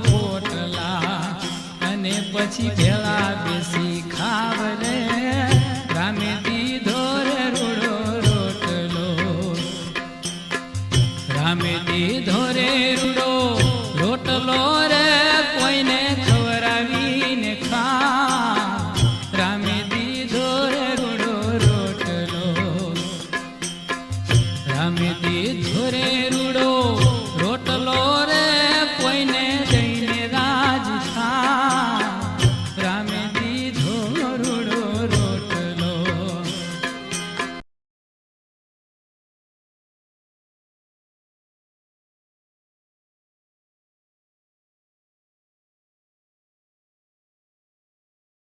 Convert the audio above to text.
પોટલા અને પછી ભેળા બેસી ખાવ રે ગામે દીધો રે રોડો રોટલો રામે દીધો રે ধামে দিয়ে ধরে